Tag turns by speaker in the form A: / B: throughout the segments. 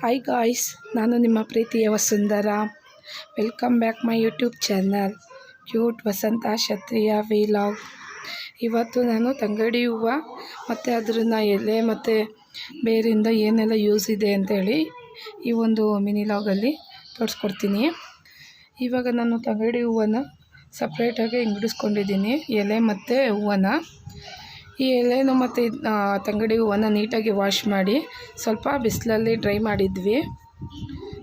A: Hi guys ನಾನು ನಿಮ್ಮ ಪ್ರೀತಿಯ Vasundhara. Welcome back my YouTube channel cute Vasantha Kshatriya vlog ಇವತ್ತು ನಾನು ತಂಗಡಿ ಹೂವು, ಮತ್ತು ಅದ್ರನ್ನ ಎಲೆ, ಮತ್ತು ಬೇರಿಂದ ಏನೆಲ್ಲ ಯೂಸ್ ಇದೆ ಅಂತೇಳಿ ಈ ಒಂದು ಮಿನಿ ಲಾಗಲ್ಲಿ ತೋರಿಸ್ಕೊಡ್ತೀನಿ. ಇವಾಗ ನಾನು ತಂಗಡಿ ಹೂವನ್ನು ಸಪ್ರೇಟಾಗಿ ಹಿಂಗಿಡಿಸ್ಕೊಂಡಿದ್ದೀನಿ, ಎಲೆ ಮತ್ತು ಹೂವನ್ನ. ಈ ಎಲೆನೂ ಮತ್ತು ತಂಗಡಿ ಹೂವನ್ನು ನೀಟಾಗಿ ವಾಶ್ ಮಾಡಿ ಸ್ವಲ್ಪ ಬಿಸಿಲಲ್ಲಿ ಡ್ರೈ ಮಾಡಿದ್ವಿ.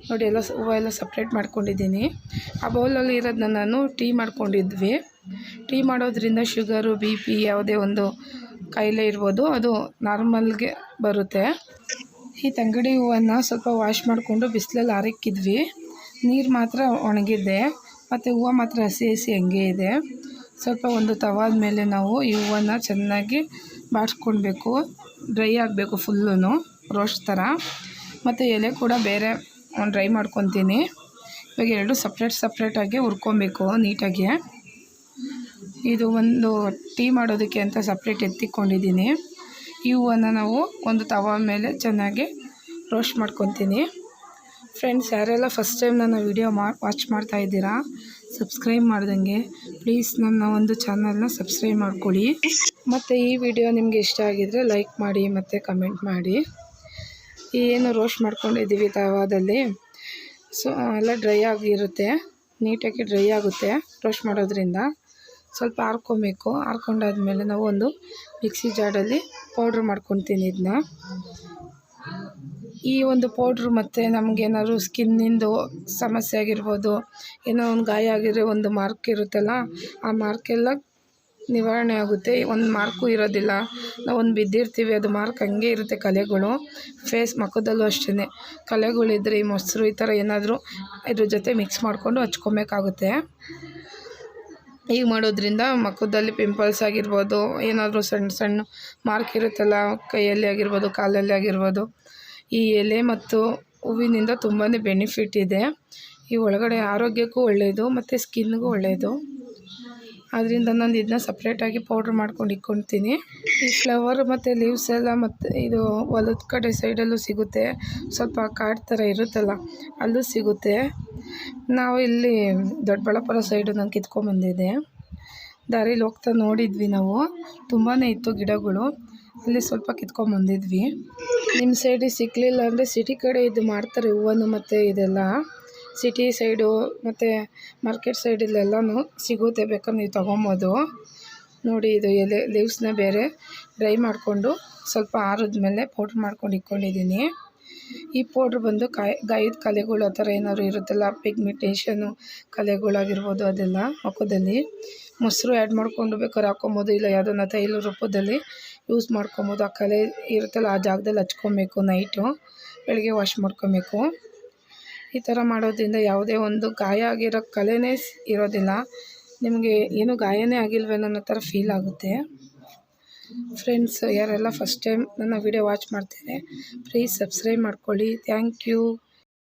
A: ನೋಡಿ, ಎಲ್ಲ ಹೂವೆಲ್ಲ ಸಪ್ರೇಟ್ ಮಾಡ್ಕೊಂಡಿದ್ದೀನಿ. ಆ ಬೌಲಲ್ಲಿ ಇರೋದನ್ನ ನಾನು ಟೀ ಮಾಡ್ಕೊಂಡಿದ್ವಿ. ಟೀ ಮಾಡೋದ್ರಿಂದ ಶುಗರು ಬಿ ಪಿ ಯಾವುದೇ ಒಂದು ಕಾಯಿಲೆ ಇರ್ಬೋದು, ಅದು ನಾರ್ಮಲ್ಗೆ ಬರುತ್ತೆ. ಈ ತಂಗಡಿ ಹೂವನ್ನು ಸ್ವಲ್ಪ ವಾಶ್ ಮಾಡಿಕೊಂಡು ಬಿಸಿಲಲ್ಲಿ ಆರಕ್ಕಿದ್ವಿ ನೀರು ಮಾತ್ರ ಒಣಗಿದೆ. ಮತ್ತು ಹೂವು ಮಾತ್ರ ಹಸಿ ಹಸಿ ಹಂಗೆ ಇದೆ. ಸ್ವಲ್ಪ ಒಂದು ತವಾದ ಮೇಲೆ ನಾವು ಈ ಹೂವನ್ನು ಚೆನ್ನಾಗಿ ಬಾಡಿಸ್ಕೊಳ್ಬೇಕು. ಡ್ರೈ ಆಗಬೇಕು ಫುಲ್ಲೂ ರೋಸ್ಟ್ ಥರ ಮತ್ತು ಎಲೆ ಕೂಡ ಬೇರೆ ಡ್ರೈ ಮಾಡ್ಕೊತೀನಿ. ಇವಾಗ ಎರಡು ಸಪ್ರೇಟ್ ಸಪ್ರೇಟಾಗಿ ಹುರ್ಕೊಬೇಕು ನೀಟಾಗಿ. ಇದು ಒಂದು ಟೀ ಮಾಡೋದಕ್ಕೆ ಅಂತ ಸಪ್ರೇಟ್ ಎತ್ತಿಕೊಂಡಿದ್ದೀನಿ. ಈ ಹೂವನ್ನು ನಾವು ಒಂದು ತವ ಮೇಲೆ ಚೆನ್ನಾಗಿ ರೋಸ್ಟ್ ಮಾಡ್ಕೊತೀನಿ. ಫ್ರೆಂಡ್ಸ್ ಯಾರೆಲ್ಲ ಫಸ್ಟ್ ಟೈಮ್ ನನ್ನ ವಿಡಿಯೋ ಮಾ ವಾಚ್ ಮಾಡ್ತಾ ಇದ್ದೀರಾ ಸಬ್ಸ್ಕ್ರೈಬ್ ಮಾಡ್ದಂಗೆ ಪ್ಲೀಸ್ ನನ್ನ ಒಂದು ಚಾನಲ್ನ ಸಬ್ಸ್ಕ್ರೈಬ್ ಮಾಡ್ಕೊಳ್ಳಿ. ಮತ್ತು ಈ ವಿಡಿಯೋ ನಿಮಗೆ ಇಷ್ಟ ಆಗಿದರೆ ಲೈಕ್ ಮಾಡಿ, ಮತ್ತು ಕಮೆಂಟ್ ಮಾಡಿ. ಏನು ರೋಸ್ಟ್ ಮಾಡ್ಕೊಂಡಿದ್ದೀವಿ ತವಾದಲ್ಲಿ ಸೊ ಎಲ್ಲ ಡ್ರೈ ಆಗಿರುತ್ತೆ ನೀಟಾಗಿ ಡ್ರೈ ಆಗುತ್ತೆ ರೋಸ್ಟ್ ಮಾಡೋದ್ರಿಂದ. ಸ್ವಲ್ಪ ಆರ್ಕೊಬೇಕು, ಆರ್ಕೊಂಡಾದ್ಮೇಲೆ ನಾವು ಒಂದು ಮಿಕ್ಸಿ ಜಾಡಲ್ಲಿ ಪೌಡ್ರ್ ಮಾಡ್ಕೊತೀನಿ ಇದನ್ನ ಈ ಒಂದು ಪೌಡ್ರು ಮತ್ತು ನಮಗೇನಾದ್ರು ಸ್ಕಿನ್ನಿಂದು ಸಮಸ್ಯೆ ಆಗಿರ್ಬೋದು, ಏನೋ ಒಂದು ಗಾಯ ಆಗಿರೋ ಒಂದು ಮಾರ್ಕ್ ಇರುತ್ತಲ್ಲ, ಆ ಮಾರ್ಕೆಲ್ಲ ನಿವಾರಣೆ ಆಗುತ್ತೆ. ಒಂದು ಮಾರ್ಕು ಇರೋದಿಲ್ಲ. ನಾವು ಒಂದು ಬಿದ್ದಿರ್ತೀವಿ, ಅದು ಮಾರ್ಕ್ ಹಂಗೆ ಇರುತ್ತೆ ಕಲೆಗಳು. ಫೇಸ್ ಮುಖದಲ್ಲೂ ಅಷ್ಟೇ ಕಲೆಗಳಿದ್ರೆ ಈ ಮೊಸರು ಈ ಥರ ಏನಾದರೂ ಇದ್ರ ಜೊತೆ ಮಿಕ್ಸ್ ಮಾಡಿಕೊಂಡು ಹಚ್ಕೊಬೇಕಾಗುತ್ತೆ. ಹೀಗೆ ಮಾಡೋದ್ರಿಂದ ಮುಖದಲ್ಲಿ ಪಿಂಪಲ್ಸ್ ಆಗಿರ್ಬೋದು, ಏನಾದರೂ ಸಣ್ಣ ಸಣ್ಣ ಮಾರ್ಕ್ ಇರುತ್ತಲ್ಲ, ಕೈಯಲ್ಲಿ ಆಗಿರ್ಬೋದು, ಕಾಲಲ್ಲಿ ಆಗಿರ್ಬೋದು ಈ ಎಲೆ ಮತ್ತು ಹೂವಿನಿಂದ ತುಂಬಾ ಬೆನಿಫಿಟ್ ಇದೆ. ಈ ಒಳಗಡೆ ಆರೋಗ್ಯಕ್ಕೂ ಒಳ್ಳೆಯದು ಮತ್ತು ಸ್ಕಿನ್ಗೂ ಒಳ್ಳೆಯದು ಅದರಿಂದ ನಾನು ಇದನ್ನ ಸಪ್ರೇಟಾಗಿ ಪೌಡ್ರ್ ಮಾಡ್ಕೊಂಡು ಇಟ್ಕೊಳ್ತೀನಿ. ಈ ಫ್ಲವರ್ ಮತ್ತು ಲೀವ್ಸ್ ಎಲ್ಲ ಮತ್ತು ಇದು ಹೊಲದ ಕಡೆ ಸೈಡಲ್ಲೂ ಸಿಗುತ್ತೆ. ಸ್ವಲ್ಪ ಕಾಡು ಥರ ಇರುತ್ತಲ್ಲ, ಅಲ್ಲೂ ಸಿಗುತ್ತೆ. ನಾವು ಇಲ್ಲಿ ದೊಡ್ಡಬಳ್ಳಾಪುರ ಸೈಡು ನಾನು ಕಿತ್ಕೊಂಬಂದಿದ್ದೆ ದಾರಿಲಿ ಹೋಗ್ತಾ ನೋಡಿದ್ವಿ ನಾವು. ತುಂಬಾ ಇತ್ತು ಗಿಡಗಳು. ಅಲ್ಲಿ ಸ್ವಲ್ಪ ಕಿತ್ಕೊಂಬಂದಿದ್ವಿ ನಿಮ್ಮ ಸೈಡಿಗೆ ಸಿಗ್ಲಿಲ್ಲ ಅಂದರೆ ಸಿಟಿ ಕಡೆ ಇದು ಮಾಡ್ತಾರೆ ಹೂವನ್ನು ಮತ್ತು ಇದೆಲ್ಲ. ಸಿಟಿ ಸೈಡು ಮತ್ತು ಮಾರ್ಕೆಟ್ ಸೈಡಲ್ಲೆಲ್ಲನೂ ಸಿಗುತ್ತೆ ಬೇಕಾದ್ರೆ ನೀವು ತೊಗೊಬೋದು. ನೋಡಿ ಇದು ಎಲೆ ಲೀವ್ಸ್ನ ಬೇರೆ ಡ್ರೈ ಮಾಡಿಕೊಂಡು ಸ್ವಲ್ಪ ಆರಿದ್ಮೇಲೆ ಪೌಡ್ರ್ ಮಾಡ್ಕೊಂಡು ಇಟ್ಕೊಂಡಿದ್ದೀನಿ. ಈ ಪೌಡ್ರ್ ಬಂದು ಕಾಯಿ, ಗಾಯದ ಕಲೆಗಳು ಆ ಥರ ಏನಾದ್ರು ಇರುತ್ತಲ್ಲ ಪಿಗ್ಮಿಟೇಷನು ಕಲೆಗಳಾಗಿರ್ಬೋದು ಅದೆಲ್ಲ ಮುಖದಲ್ಲಿ ಮೊಸರು ಆ್ಯಡ್ ಮಾಡ್ಕೊಂಡು ಬೇಕಾದ್ರೆ ಹಾಕ್ಕೊಬೋದು ಇಲ್ಲ ಯಾವುದನ್ನ ತೈಲ ರೂಪದಲ್ಲಿ ಯೂಸ್ ಮಾಡ್ಕೊಬೋದು. ಆ ಕಲೆ ಇರುತ್ತಲ್ಲ, ಆ ಜಾಗದಲ್ಲಿ ಹಚ್ಕೊಬೇಕು ನೈಟು, ಬೆಳಗ್ಗೆ ವಾಶ್ ಮಾಡ್ಕೊಬೇಕು. ಈ ಥರ ಮಾಡೋದ್ರಿಂದ ಯಾವುದೇ ಒಂದು ಗಾಯ ಆಗಿರೋ ಕಲೆನೇ ಇರೋದಿಲ್ಲ. ನಿಮಗೆ ಏನು ಗಾಯನೇ ಆಗಿಲ್ವೇನೋ ಅನ್ನೋ ಥರ ಫೀಲ್ ಆಗುತ್ತೆ. ಫ್ರೆಂಡ್ಸ್ ಯಾರೆಲ್ಲ ಫಸ್ಟ್ ಟೈಮ್ ನನ್ನ ವಿಡಿಯೋ ವಾಚ್ ಮಾಡ್ತೇನೆ ಪ್ಲೀಸ್ ಸಬ್ಸ್ಕ್ರೈಬ್ ಮಾಡ್ಕೊಳ್ಳಿ. Thank you